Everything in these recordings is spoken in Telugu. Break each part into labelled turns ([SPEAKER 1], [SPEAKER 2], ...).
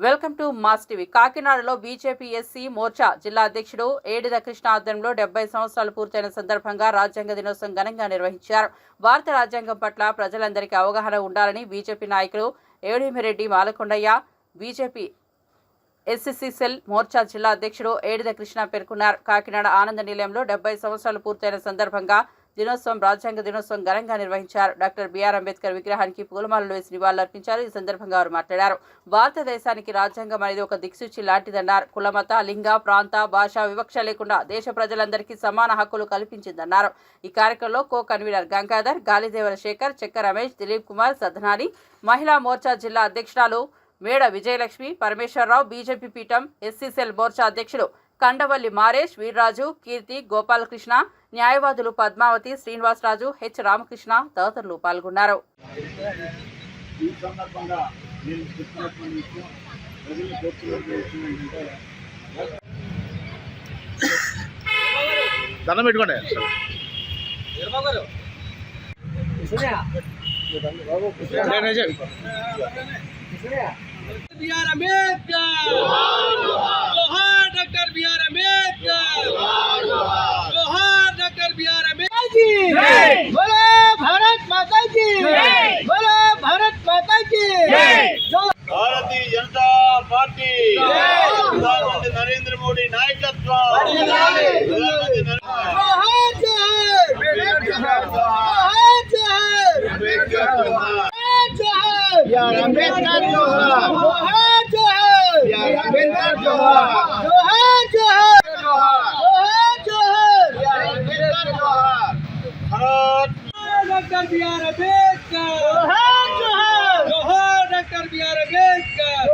[SPEAKER 1] Welcome to Mass TV. కాకినాడలో బీజేపీ ఎస్సీ మోర్చా జిల్లా అధ్యక్షుడు ఏడిద కృష్ణ ఆధ్వర్యంలో డెబ్బై సంవత్సరాలు పూర్తయిన సందర్భంగా రాజ్యాంగ దినోత్సవం ఘనంగా నిర్వహించారు. భారత రాజ్యాంగం పట్ల ప్రజలందరికీ అవగాహన ఉండాలని బీజేపీ నాయకులు Edimireddy Malakondaiah BJP SCC cell Morcha జిల్లా అధ్యక్షుడు ఏడిద కృష్ణ పేర్కొన్నారు. కాకినాడ ఆనంద నిలయంలో డెబ్బై సంవత్సరాలు పూర్తయిన సందర్భంగా దినోత్సవం రాజ్యాంగ దినోత్సవం ఘనంగా నిర్వహించారు. డాక్టర్ బిఆర్ అంబేద్కర్ విగ్రహానికి పూలమాలలు వేసి నివాళులర్పించారు. ఈ సందర్భంగా వారు మాట్లాడారు. భారతదేశానికి రాజ్యాంగం అనేది ఒక దిక్సూచి లాంటిదన్నారు. కులమత లింగ ప్రాంత భాష వివక్ష లేకుండా దేశ ప్రజలందరికీ సమాన హక్కులు కల్పించిందన్నారు. ఈ కార్యక్రమంలో కో కన్వీనర్ గంగాధర్ గాలిదేవర శేఖర్ చెక్క రమేష్ దిలీప్ కుమార్ సధనాని మహిళా మోర్చా జిల్లా అధ్యక్షురాలు మేడ విజయలక్ష్మి పరమేశ్వరరావు బీజేపీ పీఠం ఎస్సీసెల్ మోర్చా అధ్యక్షుడు కండవల్లి మారేష్ వీర్రాజు కీర్తి గోపాలకృష్ణ న్యాయవాదులు పద్మావతి శ్రీనివాసరాజు హెచ్. రామకృష్ణ తదితరులు పాల్గొన్నారు.
[SPEAKER 2] దండం పెట్టుకోండి. చెప్పు.
[SPEAKER 3] डॉक्टर बी आर अंबेडकर जोहार doctor B R Ambedkar ji बोले भारत माता की बोले भारत माता की
[SPEAKER 4] भारतीय जनता पार्टी प्रधानमंत्री नरेंद्र मोदी नायकत्व प्रधानमंत्री यार
[SPEAKER 3] अंबेडकर जोहार
[SPEAKER 4] यार अंबेडकर
[SPEAKER 3] जोहार డాక్టర్ బిఆర్
[SPEAKER 4] అంబేద్కర్ జోహార్
[SPEAKER 3] డాక్టర్ బిఆర్
[SPEAKER 4] అంబేద్కర్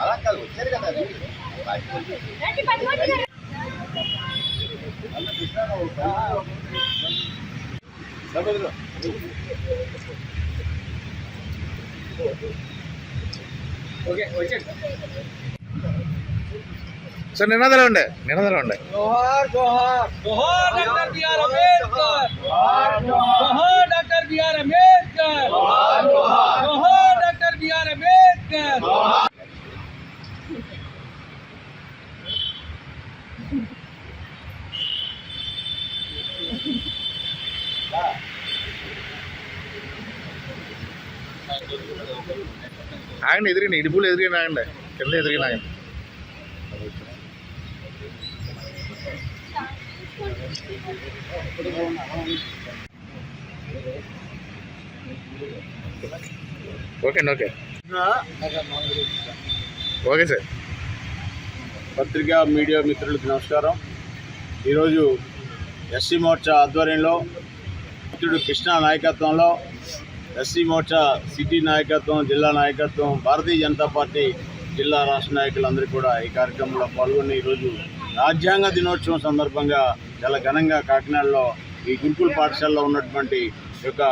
[SPEAKER 4] అలా కాదు వచ్చారు కదా సభలో
[SPEAKER 2] సార్ నినాదాలు ఉండే నినాదాలు ఉండే
[SPEAKER 3] doctor BR Ambedkar doctor BR Ambedkar doctor BR Ambedkar Yeah.
[SPEAKER 2] ఆగండి ఎదిరిన ఇడుపులు ఎదిరిన ఆగండి కింద ఎదిరిన ఆగండి ఓకే అండి ఓకే ఓకే సార్
[SPEAKER 4] పత్రికా మీడియా మిత్రులకు నమస్కారం. ఈరోజు ఎస్సీ మోర్చా ఆధ్వర్యంలో మిత్రుడు కృష్ణ నాయకత్వంలో ఎస్సీ మోర్చా సిటీ నాయకత్వం జిల్లా నాయకత్వం భారతీయ జనతా పార్టీ జిల్లా రాష్ట్ర నాయకులందరూ కూడా ఈ కార్యక్రమంలో పాల్గొని ఈరోజు రాజ్యాంగ దినోత్సవం సందర్భంగా చాలా ఘనంగా కాకినాడలో ఈ గురుకుల పాఠశాలలో ఉన్నటువంటి ఈ యొక్క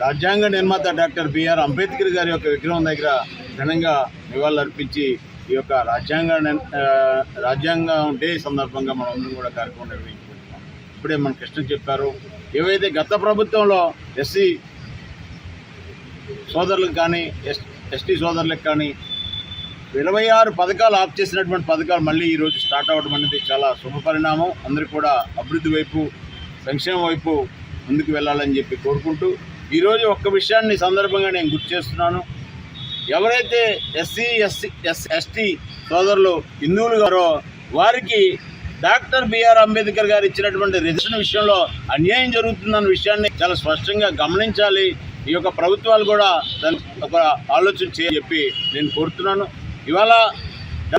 [SPEAKER 4] రాజ్యాంగ నిర్మాత డాక్టర్ బిఆర్ అంబేద్కర్ గారి యొక్క విగ్రహం దగ్గర ఘనంగా నివాళులర్పించి ఈ యొక్క రాజ్యాంగ రాజ్యాంగం డే సందర్భంగా మనం అందరం కూడా కార్యక్రమం నిర్వహించుకుంటున్నాం. ఇప్పుడే మన కృష్ణ చెప్పారు ఏవైతే గత ప్రభుత్వంలో ఎస్సీ సోదరులకు కానీ ఎస్ ఎస్టీ సోదరులకు కానీ ఇరవై ఆరు పథకాలు ఆఫ్ చేసినటువంటి పథకాలు మళ్ళీ ఈరోజు స్టార్ట్ అవ్వడం అనేది చాలా శుభ పరిణామం. అందరూ కూడా అభివృద్ధి వైపు సంక్షేమం వైపు ముందుకు వెళ్ళాలని చెప్పి కోరుకుంటూ ఈరోజు ఒక్క విషయాన్ని సందర్భంగా నేను గుర్తు చేస్తున్నాను. ఎవరైతే ఎస్సీ ఎస్సీ ఎస్ ఎస్టీ సోదరులు హిందువులు గారో వారికి డాక్టర్ బిఆర్ అంబేద్కర్ గారు ఇచ్చినటువంటి రిజర్వేషన్ విషయంలో అన్యాయం జరుగుతుందన్న విషయాన్ని చాలా స్పష్టంగా గమనించాలి. ఈ యొక్క ప్రభుత్వాలు కూడా దాని ఒక ఆలోచన చేయని చెప్పి నేను కోరుతున్నాను. ఇవాళ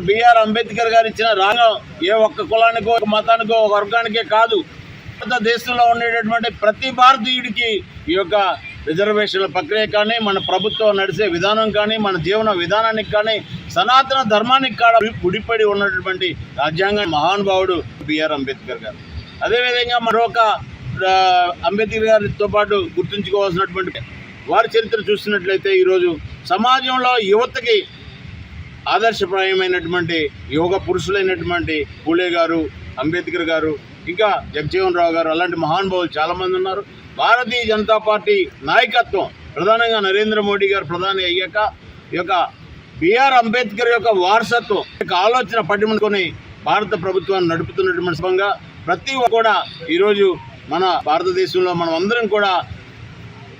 [SPEAKER 4] బిఆర్ అంబేద్కర్ గారు ఇచ్చిన రాగం ఏ ఒక్క కులానికో ఒక మతానికో ఒక వర్గానికే కాదు. భారతదేశంలో ఉండేటటువంటి ప్రతి భారతీయుడికి ఈ యొక్క రిజర్వేషన్ల ప్రక్రియ కానీ మన ప్రభుత్వం నడిచే విధానం కానీ మన జీవన విధానానికి కానీ సనాతన ధర్మానికి కాడ ముడిపడి ఉన్నటువంటి రాజ్యాంగ మహానుభావుడు బిఆర్ అంబేద్కర్ గారు. అదేవిధంగా మరొక అంబేద్కర్ గారితో పాటు గుర్తుంచుకోవాల్సినటువంటి వారి చరిత్ర చూసినట్లయితే ఈరోజు సమాజంలో యువతకి ఆదర్శప్రాయమైనటువంటి యోగ పురుషులైనటువంటి పూలే గారు అంబేద్కర్ గారు ఇంకా జగజీవన్ రావు గారు అలాంటి మహానుభావులు చాలామంది ఉన్నారు. భారతీయ జనతా పార్టీ నాయకత్వం ప్రధానంగా నరేంద్ర మోడీ గారు ప్రధాని అయ్యాక ఈ యొక్క బిఆర్ అంబేద్కర్ యొక్క వారసత్వం యొక్క ఆలోచన పట్టుకొని భారత ప్రభుత్వాన్ని నడుపుతున్నటువంటి సందర్భంగా ప్రతి కూడా ఈరోజు మన భారతదేశంలో మనం అందరం కూడా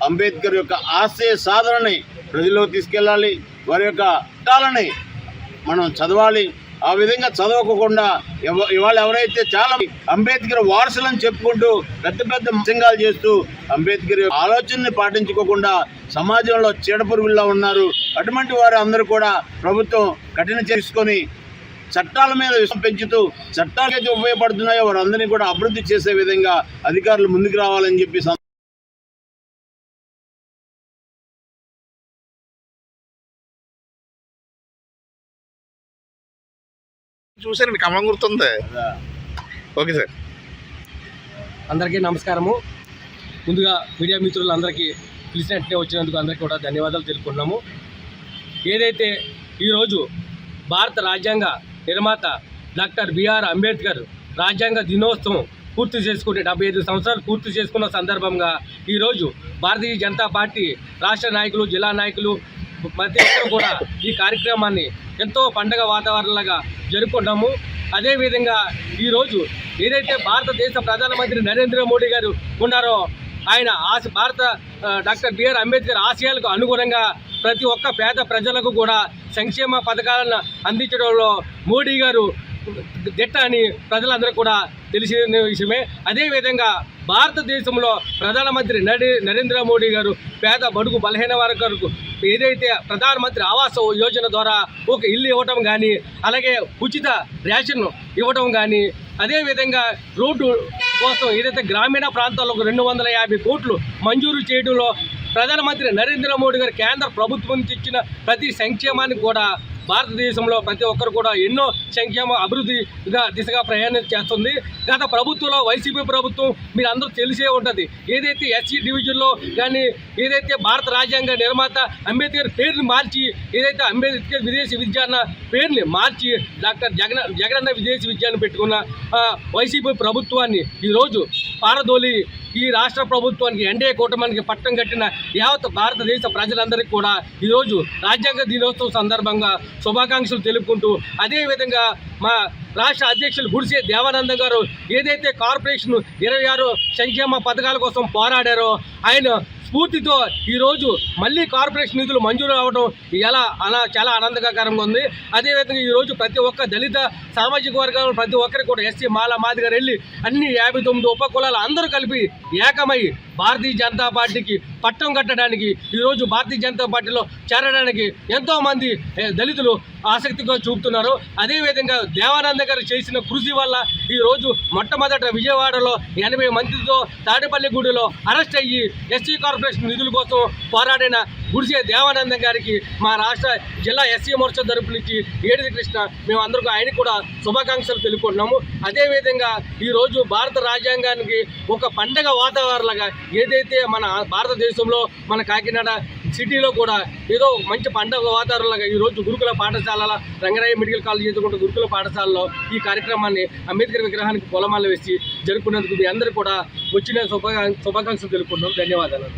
[SPEAKER 4] అంబేద్కర్ యొక్క ఆశయ సాధనని ప్రజల్లోకి తీసుకెళ్ళాలి వారి యొక్క చట్టాలని మనం చదవాలి. ఆ విధంగా చదవకుండా ఇవాళ ఎవరైతే చాలా అంబేద్కర్ వారసులను చెప్పుకుంటూ పెద్ద పెద్ద ప్రసంగాలు చేస్తూ అంబేద్కర్ ఆలోచనని పాటించుకోకుండా సమాజంలో చీడపురుగుల్లో ఉన్నారు. అటువంటి వారు అందరూ కూడా ప్రభుత్వం కఠిన చేసుకొని చట్టాల మీద విషయం పెంచుతూ చట్టాలు అయితే ఉపయోగపడుతున్నాయో వారందరినీ కూడా అభివృద్ధి చేసే విధంగా అధికారులు ముందుకు రావాలని చెప్పి
[SPEAKER 2] చూసానండి కమలం గుర్తుంది? Okay sir.
[SPEAKER 5] అందరికీ నమస్కారము. ముందుగా మీడియా మిత్రులందరికీ పిలిచినట్టే వచ్చినందుకు అందరికీ కూడా ధన్యవాదాలు తెలుపుకున్నాము ఏదైతే ఈరోజు భారత రాజ్యాంగ నిర్మాత డాక్టర్ బిఆర్ అంబేద్కర్ రాజ్యాంగ దినోత్సవం పూర్తి చేసుకునే డెబ్బై ఐదు సంవత్సరాలు పూర్తి చేసుకున్న సందర్భంగా ఈరోజు భారతీయ జనతా పార్టీ రాష్ట్ర నాయకులు జిల్లా నాయకులు ప్రతి ఒక్కరు కూడా ఈ కార్యక్రమాన్ని ఎంతో పండగ వాతావరణంలాగా జరుపుకుంటాము. అదేవిధంగా ఈరోజు ఏదైతే భారతదేశ ప్రధానమంత్రి నరేంద్ర మోడీ గారు ఉన్నారో ఆయన ఆశ భారత డాక్టర్ బిఆర్ అంబేద్కర్ ఆశయాలకు అనుగుణంగా ప్రతి ఒక్క పేద ప్రజలకు కూడా సంక్షేమ పథకాలను అందించడంలో మోడీ గారు దిట్ట అని ప్రజలందరూ కూడా తెలిసిన విషయమే. అదేవిధంగా భారతదేశంలో ప్రధానమంత్రి నడి నరేంద్ర మోడీ గారు పేద బడుగు బలహీన వర్గాలకు ఏదైతే ప్రధానమంత్రి ఆవాస్ యోజన ద్వారా ఒక ఇల్లు ఇవ్వటం కానీ అలాగే ఉచిత రేషన్ ఇవ్వటం కానీ అదేవిధంగా రోడ్డు కోసం ఏదైతే గ్రామీణ ప్రాంతాల్లో రెండు వందల యాభై కోట్లు మంజూరు చేయడంలో ప్రధానమంత్రి నరేంద్ర మోడీ గారు కేంద్ర ప్రభుత్వం నుంచి ఇచ్చిన ప్రతి సంక్షేమానికి కూడా భారతదేశంలో ప్రతి ఒక్కరు కూడా ఎన్నో సంక్షేమ అభివృద్ధిగా దిశగా ప్రయాణం చేస్తుంది. గత ప్రభుత్వంలో వైసీపీ ప్రభుత్వం మీరు అందరూ తెలిసే ఉంటుంది. ఏదైతే ఎస్సీ డివిజన్లో కానీ ఏదైతే భారత రాజ్యాంగ నిర్మాత అంబేద్కర్ పేరుని మార్చి ఏదైతే అంబేద్కర్ విదేశీ విద్య అన్న పేరుని మార్చి డాక్టర్ జగన్ జగనన్న విదేశీ విద్యను పెట్టుకున్న వైసీపీ ప్రభుత్వాన్ని ఈరోజు పారదోలి ఈ రాష్ట్ర ప్రభుత్వానికి ఎన్డీఏ కూటమికి పట్టం కట్టిన యావత్ భారతదేశ ప్రజలందరికీ కూడా ఈరోజు రాజ్యాంగ దినోత్సవం సందర్భంగా శుభాకాంక్షలు తెలుపుకుంటూ అదేవిధంగా మా రాష్ట్ర అధ్యక్షులు గుడిసే దేవానంద గారు ఏదైతే కార్పొరేషన్ ఇరవై ఆరు సంక్షేమ పథకాల కోసం పోరాడారో ఆయన స్ఫూర్తితో ఈరోజు మళ్ళీ కార్పొరేషన్ నిధులు మంజూరు అవ్వడం ఎలా అలా చాలా ఆనందకరంగా ఉంది. అదేవిధంగా ఈరోజు ప్రతి ఒక్క దళిత సామాజిక వర్గాలు ప్రతి ఒక్కరికి కూడా ఎస్సీ మాల మాదిగారు వెళ్ళి అన్ని యాభై తొమ్మిది ఉపకులాలు అందరూ కలిపి ఏకమై భారతీయ జనతా పార్టీకి పట్టం కట్టడానికి ఈరోజు భారతీయ జనతా పార్టీలో చేరడానికి ఎంతోమంది దళితులు ఆసక్తిగా చూపుతున్నారు. అదేవిధంగా దేవానంద గారు చేసిన కృషి వల్ల ఈరోజు మొట్టమొదట విజయవాడలో ఎనభై మందితో తాడేపల్లిగూడెలో అరెస్ట్ అయ్యి ఎస్సీ కార్పొరేషన్ నిధుల కోసం పోరాడిన గుడిసే దేవానందం గారికి మా రాష్ట్ర జిల్లా ఎస్సీ మోర్చా తరపు నుంచి ఏడిది కృష్ణ మేము అందరికీ ఆయనకు కూడా శుభాకాంక్షలు తెలుపుకుంటున్నాము. అదేవిధంగా ఈరోజు భారత రాజ్యాంగానికి ఒక పండగ వాతావరణంగా ఏదైతే మన భారతదేశంలో మన కాకినాడ సిటీలో కూడా ఏదో మంచి పండగ వాతావరణంగా ఈరోజు గురుకుల పాఠశాలల రంగరాయ మెడికల్ కాలేజ్ ఎదుర్కొంటే గురుకుల పాఠశాలలో ఈ కార్యక్రమాన్ని అంబేద్కర్ విగ్రహానికి పొలమాల వేసి జరుపుకున్నందుకు మీ అందరూ కూడా వచ్చిన శుభా శుభాకాంక్షలు తెలుపుకుంటున్నాం. ధన్యవాదాలు.